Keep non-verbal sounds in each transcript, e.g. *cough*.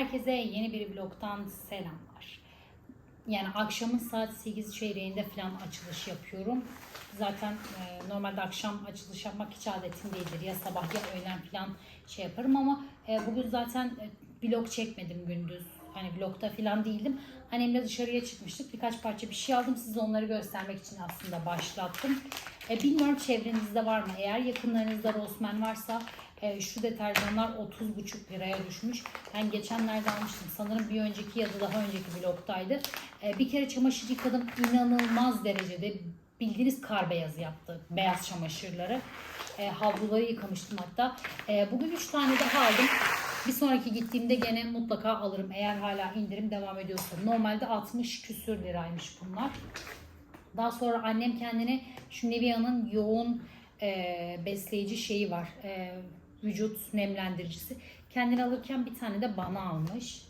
Herkese yeni bir vlogtan selamlar. Yani akşamın saat 8 çeyreğinde falan açılış yapıyorum. Zaten e, normalde akşam açılış yapmak hiç adetim değildir. Ya sabah ya öğlen falan şey yaparım ama e, bugün zaten e, çekmedim gündüz. Hani vlogda falan değildim. Annemle dışarıya çıkmıştık. Birkaç parça bir şey aldım. Size onları göstermek için aslında başlattım. E, bilmiyorum çevrenizde var mı? Eğer yakınlarınızda Rossmann varsa e, şu deterjanlar 30,5 liraya düşmüş. Ben geçenlerde almıştım. Sanırım bir önceki ya da daha önceki vlogtaydı. E, bir kere çamaşır yıkadım. İnanılmaz derecede bildiğiniz kar beyazı yaptı. Beyaz çamaşırları. E, havluları yıkamıştım hatta. E, bugün 3 tane daha aldım. Bir sonraki gittiğimde gene mutlaka alırım. Eğer hala indirim devam ediyorsa. Normalde 60 küsür liraymış bunlar. Daha sonra annem kendine şu Nivea'nın yoğun e, besleyici şeyi var. E, vücut nemlendiricisi. Kendini alırken bir tane de bana almış.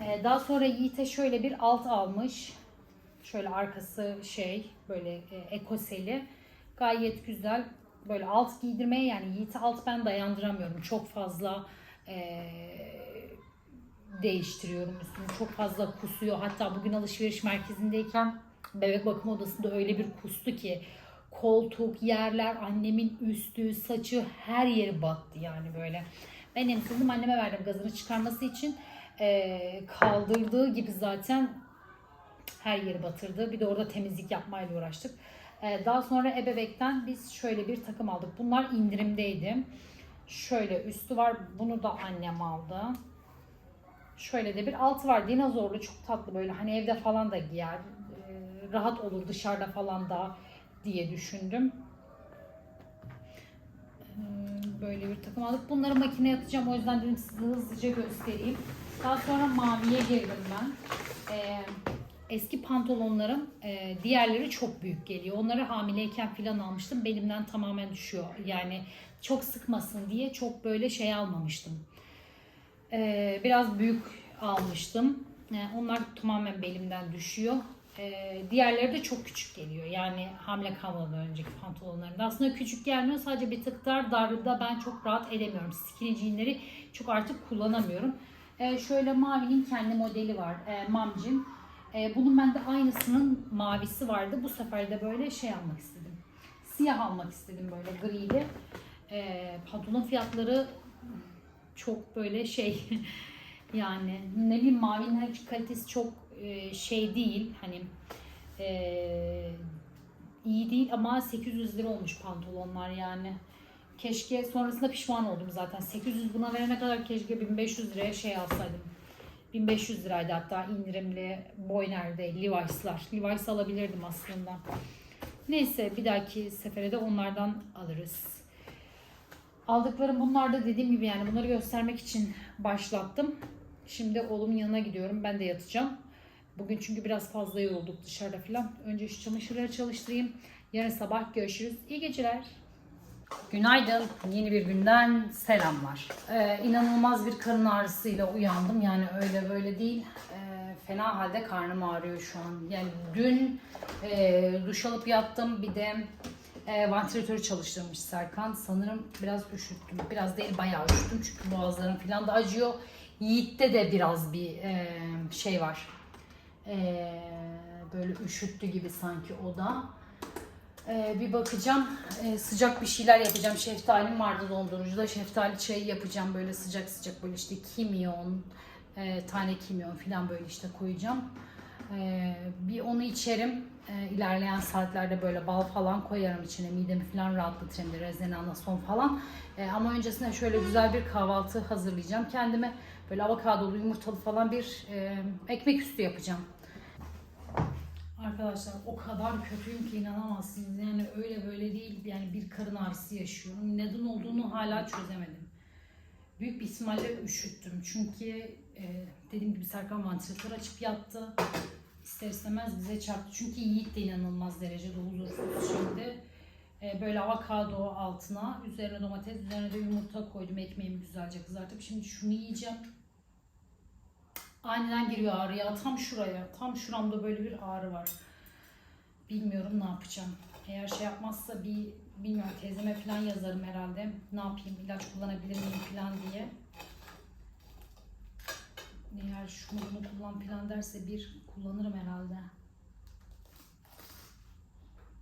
E, daha sonra Yiğit'e şöyle bir alt almış. Şöyle arkası şey böyle e, ekoseli. Gayet güzel. Böyle alt giydirmeye yani Yiğit'e alt ben dayandıramıyorum. Çok fazla e, değiştiriyorum üstünü. Çok fazla kusuyor. Hatta bugün alışveriş merkezindeyken bebek bakım odasında öyle bir kustu ki koltuk, yerler, annemin üstü, saçı her yeri battı yani böyle. Ben emzirdim anneme verdim gazını çıkarması için. Ee, kaldırdığı gibi zaten her yeri batırdı. Bir de orada temizlik yapmayla uğraştık. Ee, daha sonra ebebekten biz şöyle bir takım aldık. Bunlar indirimdeydi. Şöyle üstü var. Bunu da annem aldı. Şöyle de bir altı var. Dinozorlu çok tatlı böyle. Hani evde falan da giyer. Ee, rahat olur dışarıda falan da diye düşündüm. Ee, Böyle bir takım aldık. Bunları makineye atacağım. O yüzden dedim size hızlıca göstereyim. Daha sonra maviye girdim ben. Ee, eski pantolonlarım e, diğerleri çok büyük geliyor. Onları hamileyken falan almıştım. Belimden tamamen düşüyor. Yani çok sıkmasın diye çok böyle şey almamıştım. Ee, biraz büyük almıştım. Ee, onlar tamamen belimden düşüyor. Ee, diğerleri de çok küçük geliyor. Yani hamile kalmadan önceki pantolonlarında. Aslında küçük gelmiyor. Sadece bir tık dar. Darda ben çok rahat edemiyorum. Skinny jeanleri çok artık kullanamıyorum. Ee, şöyle mavinin kendi modeli var. Ee, Mamcim. Ee, bunun bende aynısının mavisi vardı. Bu sefer de böyle şey almak istedim. Siyah almak istedim böyle grili. Ee, pantolon fiyatları çok böyle şey *laughs* yani ne bileyim mavinin her kalitesi çok e, şey değil hani e, iyi değil ama 800 lira olmuş pantolonlar yani. Keşke sonrasında pişman oldum zaten. 800 buna verene kadar keşke 1500 liraya şey alsaydım. 1500 liraydı hatta indirimli Boyner'de Levi's'lar. Levi's alabilirdim aslında. Neyse bir dahaki sefere de onlardan alırız. Aldıklarım bunlar da dediğim gibi yani bunları göstermek için başlattım. Şimdi oğlumun yanına gidiyorum. Ben de yatacağım. Bugün çünkü biraz fazla yorulduk dışarıda falan. Önce şu çamaşırları çalıştırayım. Yarın sabah görüşürüz. İyi geceler. Günaydın. Yeni bir günden selamlar. Ee, inanılmaz bir karın ağrısıyla uyandım. Yani öyle böyle değil. Ee, fena halde karnım ağrıyor şu an. Yani dün e, duş alıp yattım. Bir de e, vantilatörü çalıştırmış Serkan. Sanırım biraz üşüttüm. Biraz değil bayağı üşüttüm. Çünkü boğazlarım falan da acıyor. Yiğit'te de biraz bir e, şey var. E, böyle üşüttü gibi sanki o da. E, bir bakacağım. E, sıcak bir şeyler yapacağım. Şeftalim vardı dondurucuda. Şeftali çayı yapacağım böyle sıcak sıcak böyle işte kimyon, e, tane kimyon falan böyle işte koyacağım. E, bir onu içerim. E, ilerleyen saatlerde böyle bal falan koyarım içine. Midemi falan rahatlatır hem de rezene anason falan. E, ama öncesinde şöyle güzel bir kahvaltı hazırlayacağım. Kendime böyle avokadolu yumurtalı falan bir e, ekmek üstü yapacağım. Arkadaşlar o kadar kötüyüm ki inanamazsınız. Yani öyle böyle değil. Yani bir karın ağrısı yaşıyorum. Neden olduğunu hala çözemedim. Büyük bir ihtimalle üşüttüm. Çünkü e, dediğim gibi Serkan vantilatör açıp yattı. İster istemez bize çarptı. Çünkü Yiğit de inanılmaz derecede huzursuz şimdi. E, böyle avokado altına, üzerine domates, üzerine de yumurta koydum. Ekmeğimi güzelce kızartıp şimdi şunu yiyeceğim. Aniden giriyor ağrı ya. Tam şuraya. Tam şuramda böyle bir ağrı var. Bilmiyorum ne yapacağım. Eğer şey yapmazsa bir bilmiyorum teyzeme falan yazarım herhalde. Ne yapayım ilaç kullanabilir miyim falan diye. Eğer şunu kullan plan derse bir kullanırım herhalde.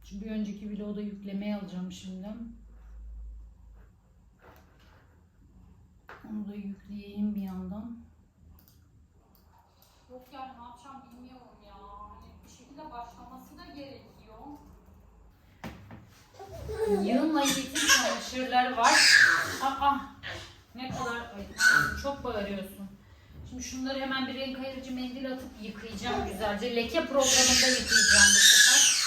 Çünkü bir önceki vlogu yüklemeye alacağım şimdi. Onu da yükleyeyim bir yandan. Yok yani ne yapacağım bilmiyorum ya. Hani bir şekilde başlaması da gerekiyor. Yığınla Yiğit'in çamaşırları var. Aa, ne kadar çok bağırıyorsun. Şimdi şunları hemen bir renk ayırıcı mendil atıp yıkayacağım güzelce. Leke programında yıkayacağım bu sefer.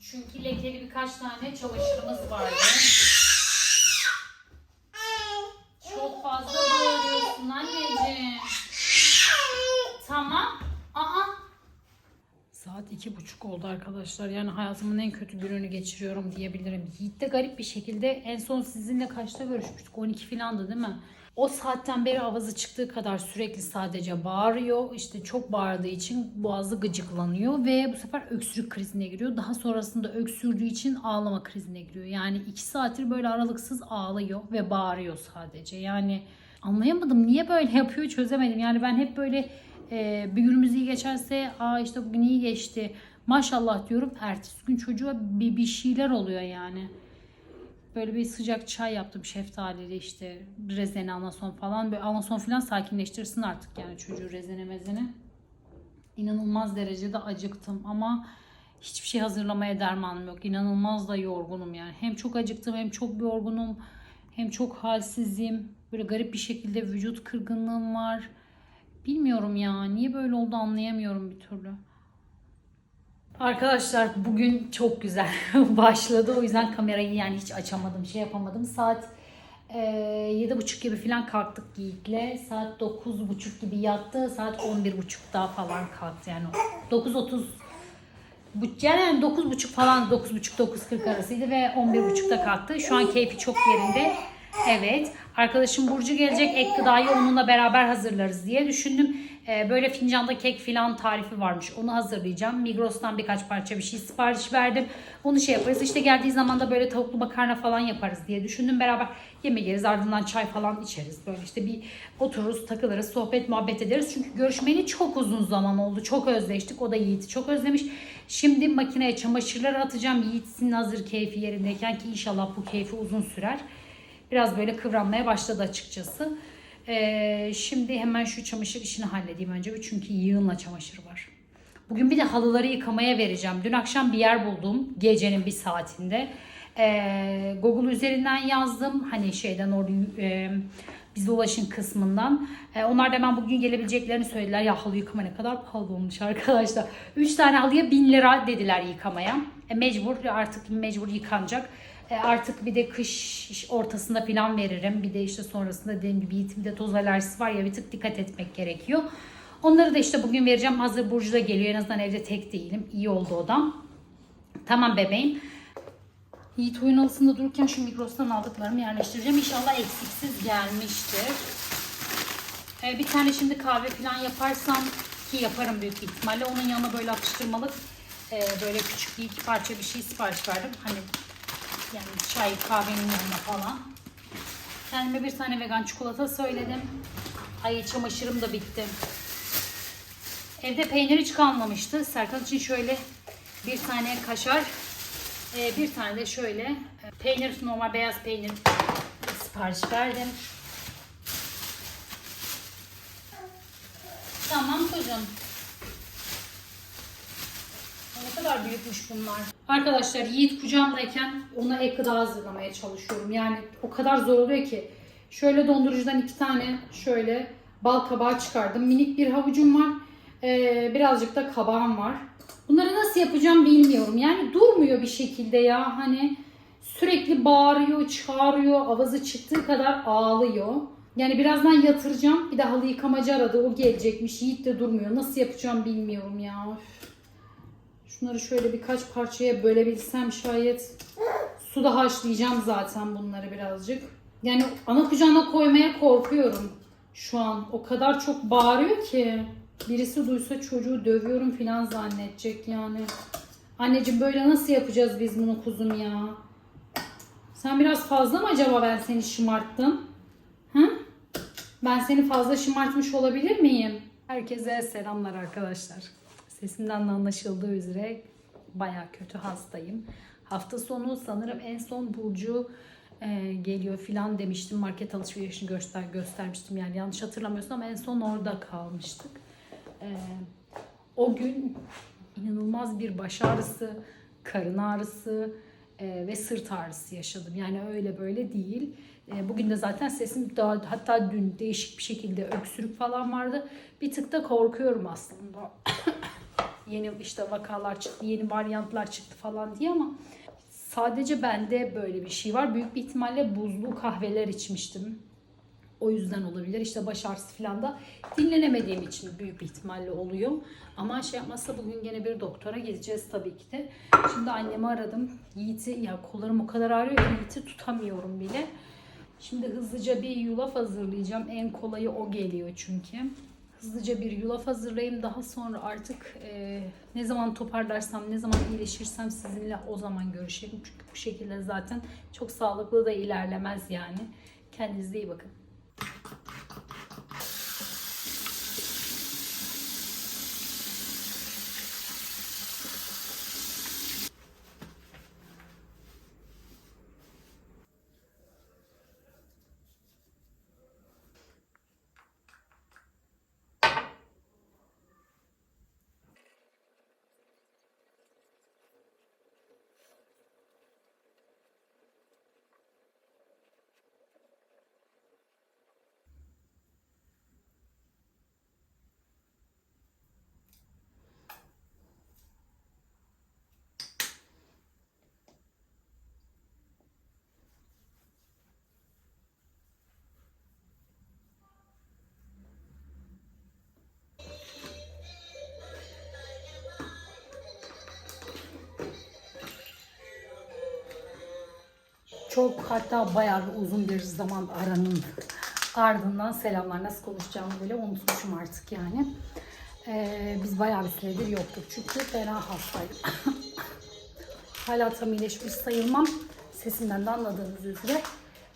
Çünkü lekeli birkaç tane çamaşırımız vardı. Çok fazla bağırıyorsun anneciğim. Tamam. Aa. Saat iki buçuk oldu arkadaşlar. Yani hayatımın en kötü gününü geçiriyorum diyebilirim. Yiğit de garip bir şekilde en son sizinle kaçta görüşmüştük? 12 filandı değil mi? O saatten beri avazı çıktığı kadar sürekli sadece bağırıyor. İşte çok bağırdığı için boğazı gıcıklanıyor ve bu sefer öksürük krizine giriyor. Daha sonrasında öksürdüğü için ağlama krizine giriyor. Yani iki saattir böyle aralıksız ağlıyor ve bağırıyor sadece. Yani anlayamadım niye böyle yapıyor çözemedim. Yani ben hep böyle e, bir günümüz iyi geçerse aa işte bugün iyi geçti maşallah diyorum. Ertesi gün çocuğa bir, bir şeyler oluyor yani. Böyle bir sıcak çay yaptım şeftalili işte rezene anason falan. Böyle anason falan sakinleştirsin artık yani çocuğu rezene mezene. İnanılmaz derecede acıktım ama hiçbir şey hazırlamaya dermanım yok. İnanılmaz da yorgunum yani. Hem çok acıktım hem çok yorgunum. Hem çok halsizim. Böyle garip bir şekilde vücut kırgınlığım var. Bilmiyorum ya. Niye böyle oldu anlayamıyorum bir türlü. Arkadaşlar bugün çok güzel *laughs* başladı. O yüzden kamerayı yani hiç açamadım, şey yapamadım. Saat e, yedi buçuk gibi falan kalktık Yiğit'le. Saat dokuz buçuk gibi yattı. Saat on bir buçukta falan kalktı yani. Dokuz otuz yani 9.30 falan 9.30-9.40 arasıydı ve 11.30'da kalktı. Şu an keyfi çok yerinde. Evet. Arkadaşım Burcu gelecek. Ek gıdayı onunla beraber hazırlarız diye düşündüm. Ee, böyle fincanda kek filan tarifi varmış. Onu hazırlayacağım. Migros'tan birkaç parça bir şey sipariş verdim. Onu şey yaparız. İşte geldiği zaman da böyle tavuklu makarna falan yaparız diye düşündüm. Beraber yemek yeriz. Ardından çay falan içeriz. Böyle işte bir otururuz, takılırız, sohbet muhabbet ederiz. Çünkü görüşmeni çok uzun zaman oldu. Çok özleştik. O da Yiğit'i çok özlemiş. Şimdi makineye çamaşırları atacağım. Yiğit'sin hazır keyfi yerindeyken ki inşallah bu keyfi uzun sürer. Biraz böyle kıvranmaya başladı açıkçası. Ee, şimdi hemen şu çamaşır işini halledeyim önce. Çünkü yığınla çamaşır var. Bugün bir de halıları yıkamaya vereceğim. Dün akşam bir yer buldum. Gecenin bir saatinde. Ee, Google üzerinden yazdım. Hani şeyden orada e, bize ulaşın kısmından. Ee, onlar da hemen bugün gelebileceklerini söylediler. Ya halı yıkama ne kadar pahalı olmuş arkadaşlar. 3 tane halıya 1000 lira dediler yıkamaya. E, mecbur artık mecbur yıkanacak. E, artık bir de kış ortasında falan veririm. Bir de işte sonrasında dediğim gibi Yiğit'in bir de toz alerjisi var ya bir tık dikkat etmek gerekiyor. Onları da işte bugün vereceğim. Hazır Burcu da geliyor. En azından evde tek değilim. İyi oldu o da. Tamam bebeğim. Yiğit oyun odasında dururken şu Migros'tan aldıklarımı yerleştireceğim. İnşallah eksiksiz gelmiştir. Ee, bir tane şimdi kahve falan yaparsam ki yaparım büyük ihtimalle. Onun yanına böyle atıştırmalık e, böyle küçük bir iki parça bir şey sipariş verdim. Hani yani çay kahvenin yanına falan. Kendime bir tane vegan çikolata söyledim. Ay çamaşırım da bitti. Evde peynir hiç kalmamıştı. Serkan için şöyle bir tane kaşar, e, bir tane de şöyle e, peynir, normal beyaz peynir sipariş verdim. Tamam kızım. Ne kadar büyükmüş bunlar. Arkadaşlar Yiğit kucağımdayken ona ek gıda hazırlamaya çalışıyorum. Yani o kadar zor oluyor ki. Şöyle dondurucudan iki tane şöyle bal kabağı çıkardım. Minik bir havucum var. Ee, birazcık da kabağım var. Bunları nasıl yapacağım bilmiyorum. Yani durmuyor bir şekilde ya. Hani sürekli bağırıyor, çağırıyor. Avazı çıktığı kadar ağlıyor. Yani birazdan yatıracağım. Bir de halı yıkamacı aradı. O gelecekmiş. Yiğit de durmuyor. Nasıl yapacağım bilmiyorum ya. Üf. Şunları şöyle birkaç parçaya bölebilsem şayet. Suda haşlayacağım zaten bunları birazcık. Yani ana kucağına koymaya korkuyorum şu an. O kadar çok bağırıyor ki. Birisi duysa çocuğu dövüyorum falan zannedecek yani. Anneciğim böyle nasıl yapacağız biz bunu kuzum ya? Sen biraz fazla mı acaba ben seni şımarttım? Hı? Ben seni fazla şımartmış olabilir miyim? Herkese selamlar arkadaşlar. Sesimden de anlaşıldığı üzere baya kötü hastayım. Hafta sonu sanırım en son Burcu e, geliyor filan demiştim. Market alışverişini göster göstermiştim yani yanlış hatırlamıyorsam en son orada kalmıştık. E, o gün inanılmaz bir baş ağrısı, karın ağrısı e, ve sırt ağrısı yaşadım. Yani öyle böyle değil. E, bugün de zaten sesim daha hatta dün değişik bir şekilde öksürük falan vardı. Bir tık da korkuyorum aslında. *coughs* yeni işte vakalar çıktı, yeni varyantlar çıktı falan diye ama sadece bende böyle bir şey var. Büyük bir ihtimalle buzlu kahveler içmiştim. O yüzden olabilir. İşte baş ağrısı falan da dinlenemediğim için büyük bir ihtimalle oluyor. Ama şey yapmazsa bugün gene bir doktora gideceğiz tabii ki de. Şimdi annemi aradım. Yiğit'i ya kollarım o kadar ağrıyor ki Yiğit'i tutamıyorum bile. Şimdi hızlıca bir yulaf hazırlayacağım. En kolayı o geliyor çünkü. Hızlıca bir yulaf hazırlayayım. Daha sonra artık e, ne zaman toparlarsam, ne zaman iyileşirsem sizinle o zaman görüşelim. Çünkü bu şekilde zaten çok sağlıklı da ilerlemez yani. Kendinize iyi bakın. Çok hatta bayağı uzun bir zaman aranın ardından selamlar nasıl konuşacağımı bile unutmuşum artık yani. Ee, biz bayağı bir süredir yoktuk çünkü fena hastaydım. *coughs* Hala tam iyileşmiş sayılmam. Sesimden de anladığınız üzere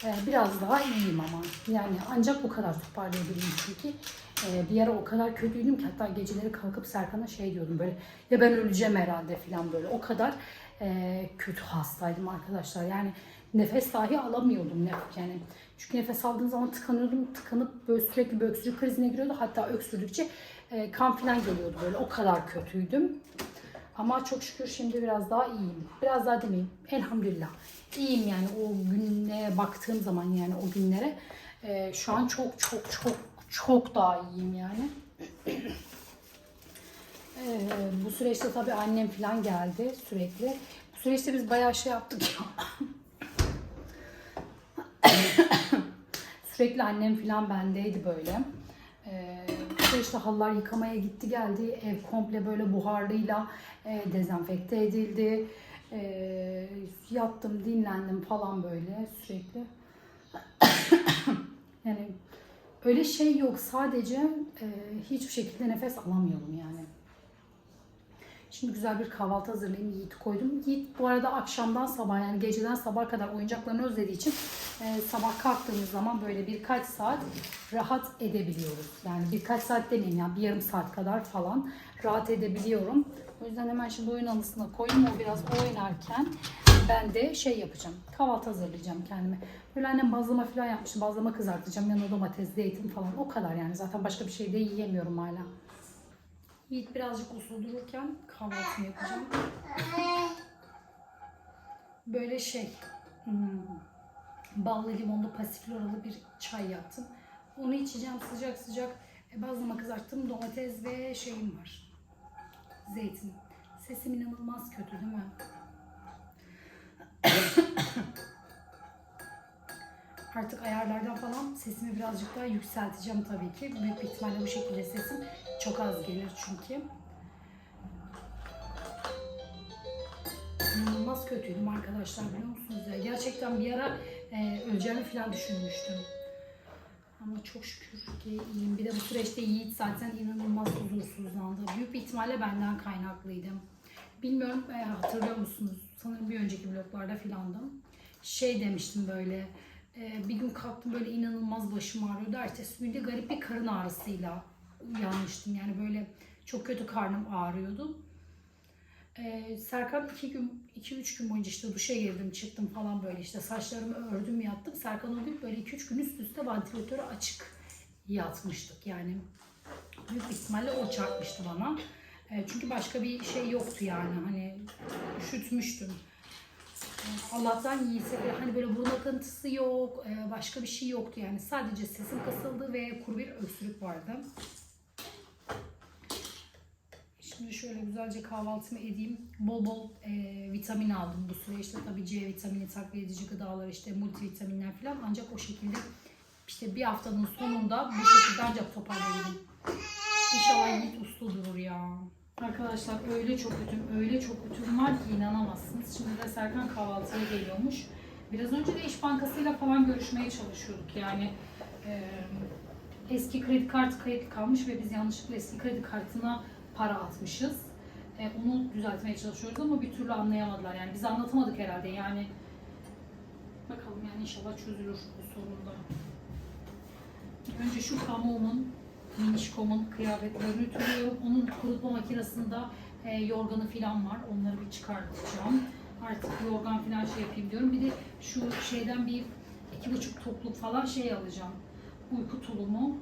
e, biraz daha iyiyim ama. Yani ancak bu kadar toparlayabildim çünkü. E, bir ara o kadar kötüydüm ki hatta geceleri kalkıp Serkan'a şey diyordum böyle ya ben öleceğim herhalde falan böyle. O kadar e, kötü hastaydım arkadaşlar. Yani nefes dahi alamıyordum ne yani. Çünkü nefes aldığım zaman tıkanıyordum. Tıkanıp böyle sürekli bir öksürük krizine giriyordu. Hatta öksürdükçe e, kan falan geliyordu böyle. O kadar kötüydüm. Ama çok şükür şimdi biraz daha iyiyim. Biraz daha demeyeyim. Elhamdülillah. İyiyim yani o günlere baktığım zaman yani o günlere. e, şu an çok çok çok çok daha iyiyim yani. *clears throat* E, bu süreçte tabii annem falan geldi sürekli. Bu süreçte biz bayağı şey yaptık ya. *laughs* *coughs* Sürekli annem falan bendeydi böyle. Ee, işte, halılar yıkamaya gitti geldi. Ev komple böyle buharlıyla e, dezenfekte edildi. Ee, yattım, dinlendim falan böyle sürekli. *coughs* yani öyle şey yok. Sadece e, hiçbir şekilde nefes alamıyordum yani. Şimdi güzel bir kahvaltı hazırlayayım. Yiğit'i koydum. Yiğit bu arada akşamdan sabah yani geceden sabah kadar oyuncaklarını özlediği için e, sabah kalktığımız zaman böyle birkaç saat rahat edebiliyoruz. Yani birkaç saat demeyeyim ya bir yarım saat kadar falan rahat edebiliyorum. O yüzden hemen şimdi oyun alısına koydum. O biraz oynarken ben de şey yapacağım. Kahvaltı hazırlayacağım kendime. Böyle annem bazlama falan yapmıştım. Bazlama kızartacağım. Yanına domates, zeytin falan. O kadar yani. Zaten başka bir şey de yiyemiyorum hala. Yiğit birazcık usul dururken kahvaltımı yapacağım. Böyle şey, hmm, ballı limonlu pasifloralı bir çay yaptım. Onu içeceğim sıcak sıcak. E, bazlama kızarttım, domates ve şeyim var. Zeytin. Sesim inanılmaz kötü değil mi? *coughs* Artık ayarlardan falan sesimi birazcık daha yükselteceğim tabii ki. Büyük bir ihtimalle bu şekilde sesim çok az gelir çünkü. İnanılmaz kötüydüm arkadaşlar biliyor musunuz ya? Gerçekten bir ara e, öleceğimi falan düşünmüştüm. Ama çok şükür ki iyiyim. Bir de bu süreçte Yiğit zaten inanılmaz huzursuzlandı. Büyük bir ihtimalle benden kaynaklıydı. Bilmiyorum e, hatırlıyor musunuz? Sanırım bir önceki vloglarda filandım. Şey demiştim böyle bir gün kalktım böyle inanılmaz başım ağrıyordu. Ertesi günde garip bir karın ağrısıyla uyanmıştım. Yani böyle çok kötü karnım ağrıyordu. Ee, Serkan iki gün, iki üç gün boyunca işte duşa girdim çıktım falan böyle işte saçlarımı ördüm yattım. Serkan o gün böyle iki üç gün üst üste vantilatörü açık yatmıştık yani. Büyük ihtimalle o çarpmıştı bana. Ee, çünkü başka bir şey yoktu yani hani üşütmüştüm. Allah'tan iyiyse de hani böyle burun akıntısı yok, e, başka bir şey yoktu yani. Sadece sesim kısıldı ve kuru bir öksürük vardı. Şimdi şöyle güzelce kahvaltımı edeyim. Bol bol e, vitamin aldım bu süreçte. Tabii C vitamini, takviye edici gıdalar, işte multivitaminler falan. Ancak o şekilde işte bir haftanın sonunda bu şekilde ancak toparlayabilirim. İnşallah Yiğit uslu durur ya. Arkadaşlar öyle çok kötüm, öyle çok kötüm var ki inanamazsınız. Şimdi de Serkan kahvaltıya geliyormuş. Biraz önce de İş Bankası'yla falan görüşmeye çalışıyorduk. Yani e, eski kredi kartı kayıtlı kalmış ve biz yanlışlıkla eski kredi kartına para atmışız. E, onu düzeltmeye çalışıyoruz ama bir türlü anlayamadılar. Yani biz anlatamadık herhalde. Yani bakalım yani inşallah çözülür bu sorun da. Önce şu pamuğumun, minişkomun kıyafetlerini ütülüyorum. Onun kurutma makinesinde e, yorganı falan var. Onları bir çıkartacağım. Artık yorgan falan şey yapayım diyorum. Bir de şu şeyden bir iki buçuk topluk falan şey alacağım. Uyku tulumu.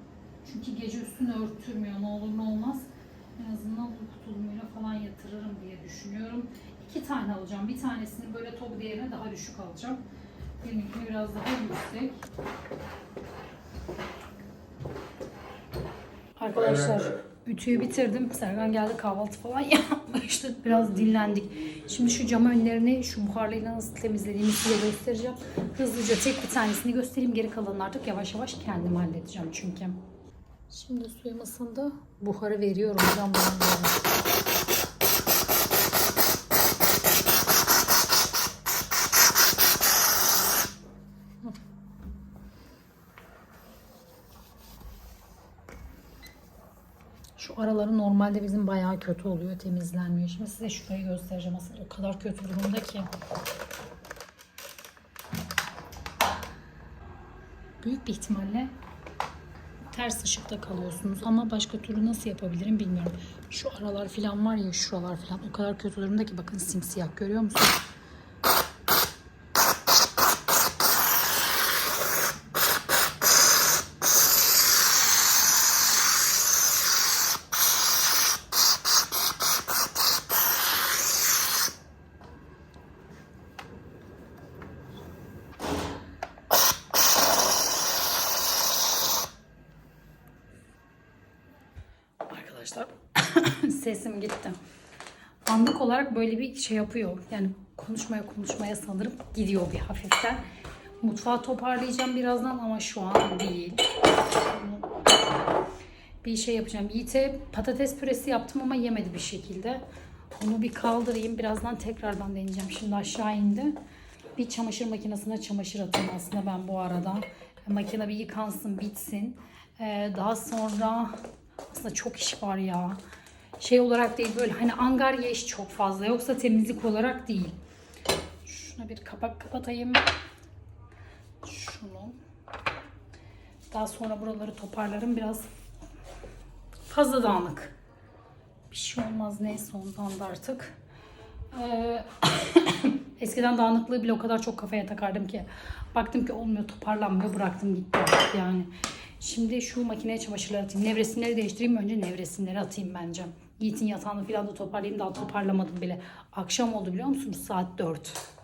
Çünkü gece üstünü örtürmüyor. Ne olur ne olmaz. En azından uyku tulumuyla falan yatırırım diye düşünüyorum. İki tane alacağım. Bir tanesini böyle top değerine daha düşük alacağım. Benimkini biraz daha yüksek. Arkadaşlar ütüyü bitirdim. Serkan geldi kahvaltı falan *laughs* yapmıştık. Biraz dinlendik. Şimdi şu cam önlerini şu buharlıyla nasıl temizlediğimi size göstereceğim. Hızlıca tek bir tanesini göstereyim. Geri kalanını artık yavaş yavaş kendim halledeceğim çünkü. Şimdi suyumasında buharı veriyorum cam normalde bizim bayağı kötü oluyor, temizlenmiyor. Şimdi size şurayı göstereceğim. Aslında o kadar kötü durumda ki. Büyük bir ihtimalle ters ışıkta kalıyorsunuz ama başka türlü nasıl yapabilirim bilmiyorum. Şu aralar falan var ya şuralar falan o kadar kötü durumda ki bakın simsiyah görüyor musunuz? Arkadaşlar sesim gitti. Anlık olarak böyle bir şey yapıyor. Yani konuşmaya konuşmaya sanırım gidiyor bir hafiften. Mutfağı toparlayacağım birazdan ama şu an değil. Bir şey yapacağım. Yiğit'e patates püresi yaptım ama yemedi bir şekilde. Onu bir kaldırayım. Birazdan tekrardan deneyeceğim. Şimdi aşağı indi. Bir çamaşır makinesine çamaşır atayım aslında ben bu arada. Makine bir yıkansın, bitsin. Ee, daha sonra aslında çok iş var ya. Şey olarak değil böyle hani angarya iş çok fazla. Yoksa temizlik olarak değil. Şuna bir kapak kapatayım. Şunu. Daha sonra buraları toparlarım. Biraz fazla dağınık. Bir şey olmaz neyse ondan da artık. Ee, *coughs* eskiden dağınıklığı bile o kadar çok kafaya takardım ki. Baktım ki olmuyor toparlanmıyor bıraktım gitti yani. Şimdi şu makineye çamaşırları atayım. Nevresimleri değiştireyim önce nevresimleri atayım bence. Yiğit'in yatağını falan da toparlayayım. Daha toparlamadım bile. Akşam oldu biliyor musunuz? Saat 4.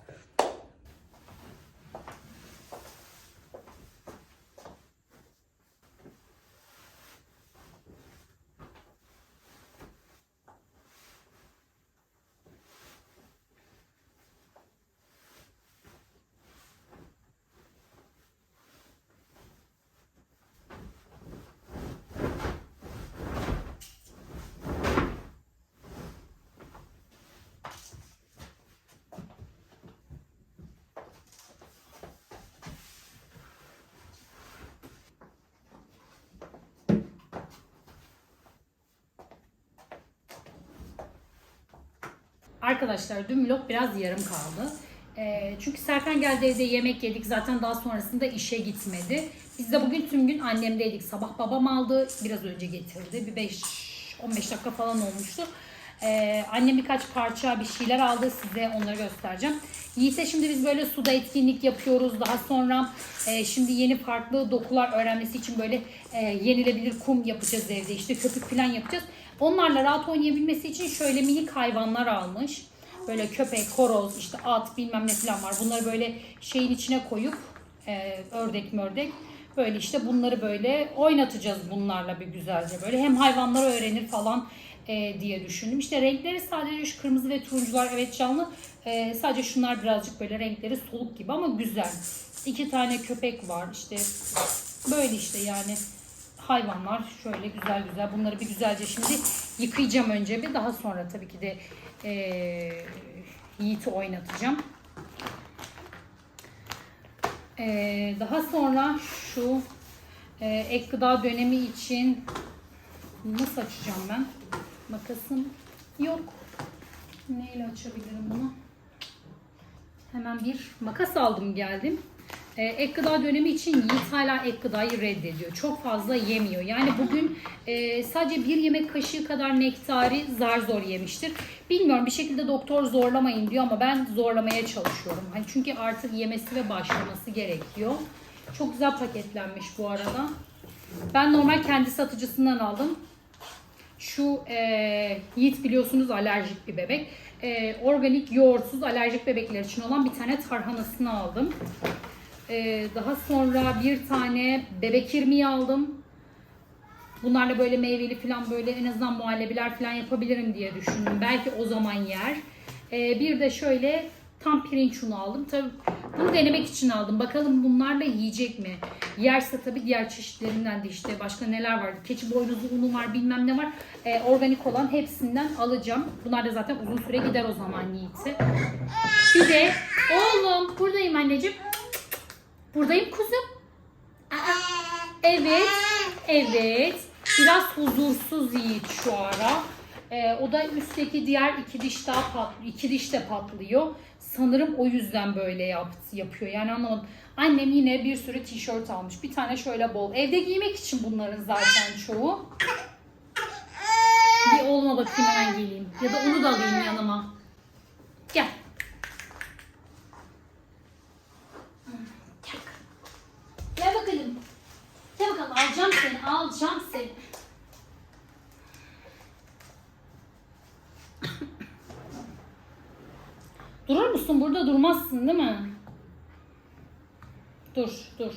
Arkadaşlar dün vlog biraz yarım kaldı. Ee, çünkü Serkan geldi evde yemek yedik. Zaten daha sonrasında işe gitmedi. Biz de bugün tüm gün annemdeydik. Sabah babam aldı. Biraz önce getirdi. Bir 5 15 dakika falan olmuştu. Ee, annem birkaç parça bir şeyler aldı. Size onları göstereceğim. Yiğit'e şimdi biz böyle suda etkinlik yapıyoruz. Daha sonra e, şimdi yeni farklı dokular öğrenmesi için böyle e, yenilebilir kum yapacağız evde. İşte köpük falan yapacağız. Onlarla rahat oynayabilmesi için şöyle minik hayvanlar almış. Böyle köpek, horoz, işte at bilmem ne falan var. Bunları böyle şeyin içine koyup e, ördek mördek böyle işte bunları böyle oynatacağız bunlarla bir güzelce. Böyle hem hayvanları öğrenir falan e, diye düşündüm. İşte renkleri sadece şu kırmızı ve turuncular evet canlı. E, sadece şunlar birazcık böyle renkleri soluk gibi ama güzel. İki tane köpek var işte böyle işte yani hayvanlar şöyle güzel güzel. Bunları bir güzelce şimdi yıkayacağım önce bir daha sonra tabii ki de e, Yiğit'i oynatacağım. E, daha sonra şu e, ek gıda dönemi için nasıl açacağım ben? Makasım yok. Neyle açabilirim bunu? Hemen bir makas aldım geldim. Ee, ek gıda dönemi için Yiğit hala ek gıdayı reddediyor. Çok fazla yemiyor. Yani bugün e, sadece bir yemek kaşığı kadar nektarı zar zor yemiştir. Bilmiyorum bir şekilde doktor zorlamayın diyor ama ben zorlamaya çalışıyorum. Hani çünkü artık yemesi ve başlaması gerekiyor. Çok güzel paketlenmiş bu arada. Ben normal kendi satıcısından aldım. Şu e, Yiğit biliyorsunuz alerjik bir bebek. E, organik yoğurtsuz alerjik bebekler için olan bir tane tarhanasını aldım. E, daha sonra bir tane bebek irmiği aldım. Bunlarla böyle meyveli falan böyle en azından muhallebiler falan yapabilirim diye düşündüm. Belki o zaman yer. E, bir de şöyle tam pirinç unu aldım. Tabii bunu denemek için aldım. Bakalım bunlarla yiyecek mi? Yerse tabii diğer çeşitlerinden de işte başka neler var? Keçi boynuzu unu var bilmem ne var. Ee, organik olan hepsinden alacağım. Bunlar da zaten uzun süre gider o zaman Yiğit'e. Bir de oğlum buradayım anneciğim. Buradayım kuzum. Evet. Evet. Biraz huzursuz Yiğit şu ara. Ee, o da üstteki diğer iki diş daha patlıyor. iki diş de patlıyor. Sanırım o yüzden böyle yaptı, yapıyor. Yani anlamadım. Annem yine bir sürü tişört almış. Bir tane şöyle bol. Evde giymek için bunların zaten çoğu. Bir oğluma bakayım hemen geleyim. Ya da onu da alayım yanıma. Gel. Gel bakalım. Gel bakalım alacağım seni, alacağım seni. Durur musun? Burada durmazsın değil mi? Dur, dur.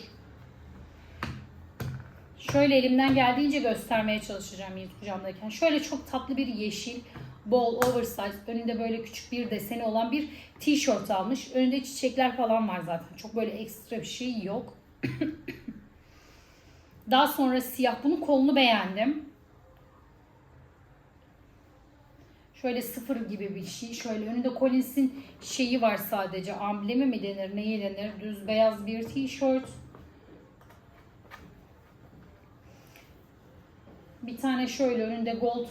Şöyle elimden geldiğince göstermeye çalışacağım Yiğit kucağımdayken. Şöyle çok tatlı bir yeşil, bol, oversize, önünde böyle küçük bir deseni olan bir tişört almış. Önünde çiçekler falan var zaten. Çok böyle ekstra bir şey yok. *coughs* Daha sonra siyah. Bunun kolunu beğendim. Şöyle sıfır gibi bir şey. Şöyle önünde Collins'in şeyi var sadece. Amblemi mi denir, neyi denir? Düz beyaz bir tişört. Bir tane şöyle önünde gold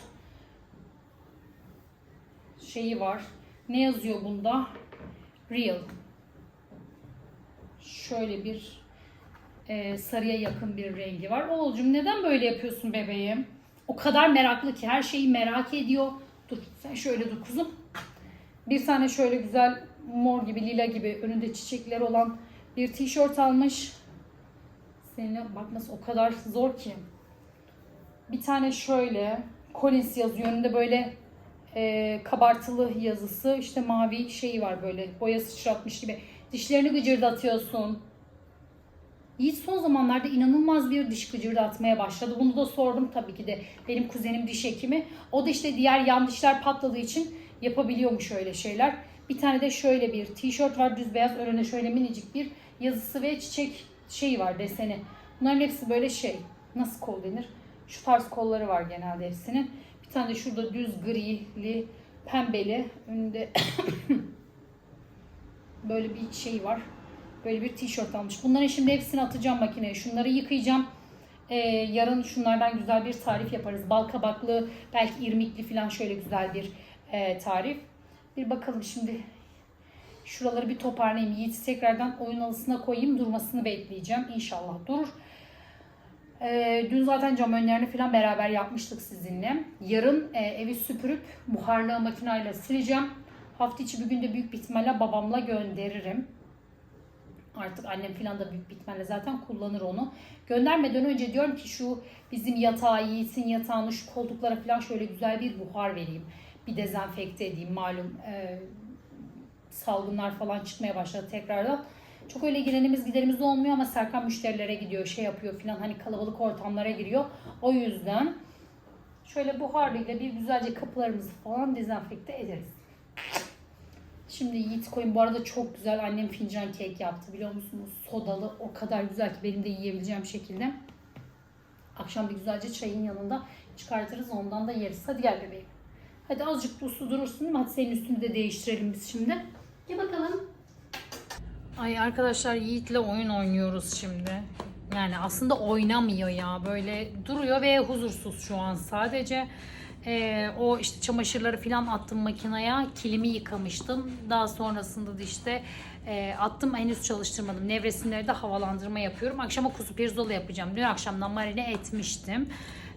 şeyi var. Ne yazıyor bunda? Real. Şöyle bir e, sarıya yakın bir rengi var. Oğulcum neden böyle yapıyorsun bebeğim? O kadar meraklı ki her şeyi merak ediyor. Dur sen şöyle dur kuzum. Bir tane şöyle güzel mor gibi lila gibi önünde çiçekler olan bir tişört almış. Seninle bakması o kadar zor ki. Bir tane şöyle Collins yazıyor. Önünde böyle e, kabartılı yazısı. işte mavi şeyi var böyle boya sıçratmış gibi. Dişlerini gıcırdatıyorsun. Yiğit son zamanlarda inanılmaz bir diş gıcırdatmaya başladı. Bunu da sordum tabii ki de. Benim kuzenim diş hekimi. O da işte diğer yan dişler patladığı için yapabiliyormuş öyle şeyler. Bir tane de şöyle bir tişört var düz beyaz. Önüne şöyle minicik bir yazısı ve çiçek şeyi var deseni. Bunların hepsi böyle şey. Nasıl kol denir? Şu tarz kolları var genelde hepsinin. Bir tane de şurada düz grili, pembeli. Önünde *coughs* böyle bir şey var. Böyle bir tişört almış. Bunların şimdi hepsini atacağım makineye. Şunları yıkayacağım. Ee, yarın şunlardan güzel bir tarif yaparız. Bal kabaklı, belki irmikli falan şöyle güzel bir e, tarif. Bir bakalım şimdi Şuraları bir toparlayayım. Yiğit'i tekrardan oyun alısına koyayım. Durmasını bekleyeceğim. İnşallah durur. Ee, dün zaten cam önlerini falan beraber yapmıştık sizinle. Yarın e, evi süpürüp buharlı makineyle sileceğim. Hafta içi bir günde büyük bir ihtimalle babamla gönderirim. Artık annem falan da büyük bir ihtimalle zaten kullanır onu. Göndermeden önce diyorum ki şu bizim yatağı, Yiğit'in yatağını, şu koltuklara falan şöyle güzel bir buhar vereyim. Bir dezenfekte edeyim malum. e, salgınlar falan çıkmaya başladı tekrardan. Çok öyle girenimiz giderimiz olmuyor ama Serkan müşterilere gidiyor, şey yapıyor falan hani kalabalık ortamlara giriyor. O yüzden şöyle buharlıyla bir güzelce kapılarımızı falan dezenfekte ederiz. Şimdi Yiğit koyun. Bu arada çok güzel annem fincan kek yaptı biliyor musunuz? Sodalı o kadar güzel ki benim de yiyebileceğim şekilde. Akşam bir güzelce çayın yanında çıkartırız ondan da yeriz. Hadi gel bebeğim. Hadi azıcık bu su durursun değil mi? Hadi senin üstünü de değiştirelim biz şimdi. Gel bakalım. Ay arkadaşlar Yiğit'le oyun oynuyoruz şimdi. Yani aslında oynamıyor ya. Böyle duruyor ve huzursuz şu an sadece. Ee, o işte çamaşırları falan attım makineye. Kilimi yıkamıştım. Daha sonrasında da işte e, attım henüz çalıştırmadım. Nevresimleri de havalandırma yapıyorum. Akşama kuzu pirzola yapacağım. Dün akşamdan marine etmiştim.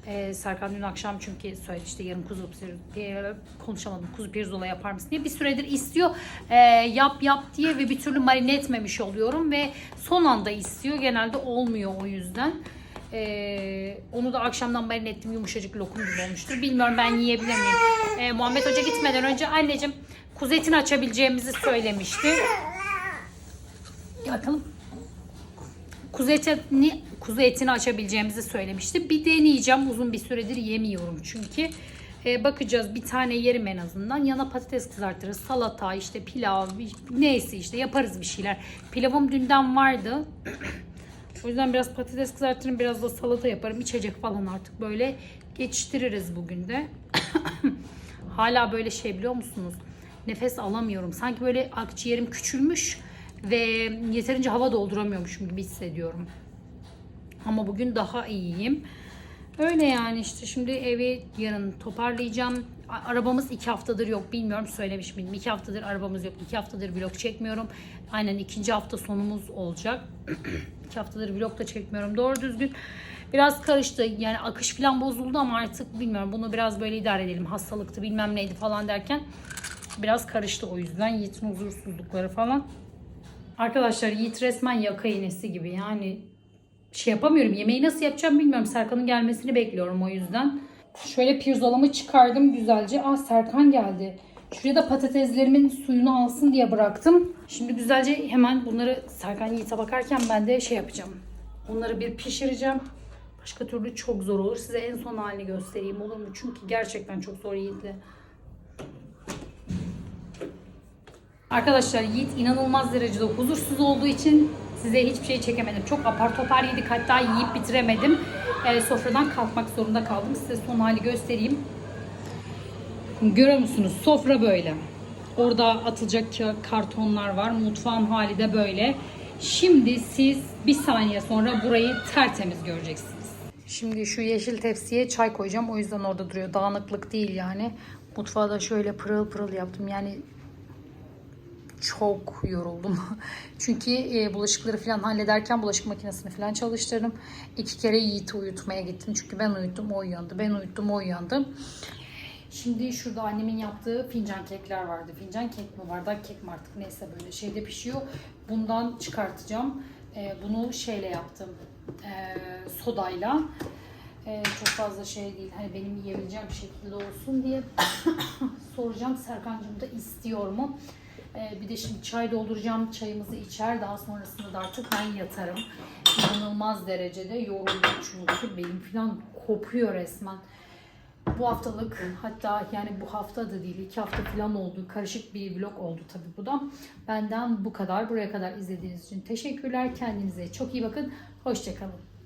Ee, Serkan dün akşam çünkü söyledi işte yarın kuzu pir- konuşamadım kuzu pirzola yapar mısın diye bir süredir istiyor Ee, yap yap diye ve bir türlü marine etmemiş oluyorum ve son anda istiyor genelde olmuyor o yüzden Ee, onu da akşamdan marine ettim yumuşacık lokum gibi olmuştur bilmiyorum ben yiyebilir miyim Ee, Muhammed Hoca gitmeden önce anneciğim kuzu etini açabileceğimizi söylemişti bakalım kuzu etini, kuzu etini açabileceğimizi söylemişti. Bir deneyeceğim. Uzun bir süredir yemiyorum çünkü. Ee, bakacağız. Bir tane yerim en azından. Yana patates kızartırız. Salata, işte pilav, neyse işte yaparız bir şeyler. Pilavım dünden vardı. O yüzden biraz patates kızartırım. Biraz da salata yaparım. İçecek falan artık böyle geçiştiririz bugün de. *coughs* Hala böyle şey biliyor musunuz? Nefes alamıyorum. Sanki böyle akciğerim küçülmüş ve yeterince hava dolduramıyormuşum gibi hissediyorum. Ama bugün daha iyiyim. Öyle yani işte şimdi evi yarın toparlayacağım. Arabamız iki haftadır yok bilmiyorum söylemiş miydim. İki haftadır arabamız yok. iki haftadır vlog çekmiyorum. Aynen ikinci hafta sonumuz olacak. *coughs* iki haftadır vlog da çekmiyorum doğru düzgün. Biraz karıştı yani akış falan bozuldu ama artık bilmiyorum bunu biraz böyle idare edelim. Hastalıktı bilmem neydi falan derken biraz karıştı o yüzden Yiğit'in huzursuzlukları falan. Arkadaşlar Yiğit resmen yaka iğnesi gibi yani şey yapamıyorum. Yemeği nasıl yapacağım bilmiyorum. Serkan'ın gelmesini bekliyorum o yüzden. Şöyle pirzolamı çıkardım güzelce. Aa Serkan geldi. Şuraya da patateslerimin suyunu alsın diye bıraktım. Şimdi güzelce hemen bunları Serkan Yiğit'e bakarken ben de şey yapacağım. Onları bir pişireceğim. Başka türlü çok zor olur. Size en son halini göstereyim olur mu? Çünkü gerçekten çok zor Yiğit'le. Arkadaşlar Yiğit inanılmaz derecede huzursuz olduğu için size hiçbir şey çekemedim. Çok apar topar yedik hatta yiyip bitiremedim. Ee, sofradan kalkmak zorunda kaldım. Size son hali göstereyim. Görüyor musunuz? Sofra böyle. Orada atılacak ka- kartonlar var. Mutfağın hali de böyle. Şimdi siz bir saniye sonra burayı tertemiz göreceksiniz. Şimdi şu yeşil tepsiye çay koyacağım. O yüzden orada duruyor. Dağınıklık değil yani. Mutfağı da şöyle pırıl pırıl yaptım. Yani çok yoruldum. *laughs* Çünkü e, bulaşıkları falan hallederken bulaşık makinesini falan çalıştırdım. İki kere Yiğit'i uyutmaya gittim. Çünkü ben uyuttum o uyandı. Ben uyuttum o uyandı. Şimdi şurada annemin yaptığı fincan kekler vardı. Fincan kek mi bardak kek mi artık neyse böyle şeyde pişiyor. Bundan çıkartacağım. E, bunu şeyle yaptım. E, sodayla. E, çok fazla şey değil. Hani benim yiyebileceğim şekilde olsun diye *coughs* soracağım. Serkancığım da istiyor mu? Ee, bir de şimdi çay dolduracağım. Çayımızı içer. Daha sonrasında da artık ben yatarım. İnanılmaz derecede yoruldum çünkü benim falan kopuyor resmen. Bu haftalık hatta yani bu hafta da değil iki hafta falan oldu. Karışık bir vlog oldu tabii bu da. Benden bu kadar. Buraya kadar izlediğiniz için teşekkürler. Kendinize çok iyi bakın. Hoşçakalın.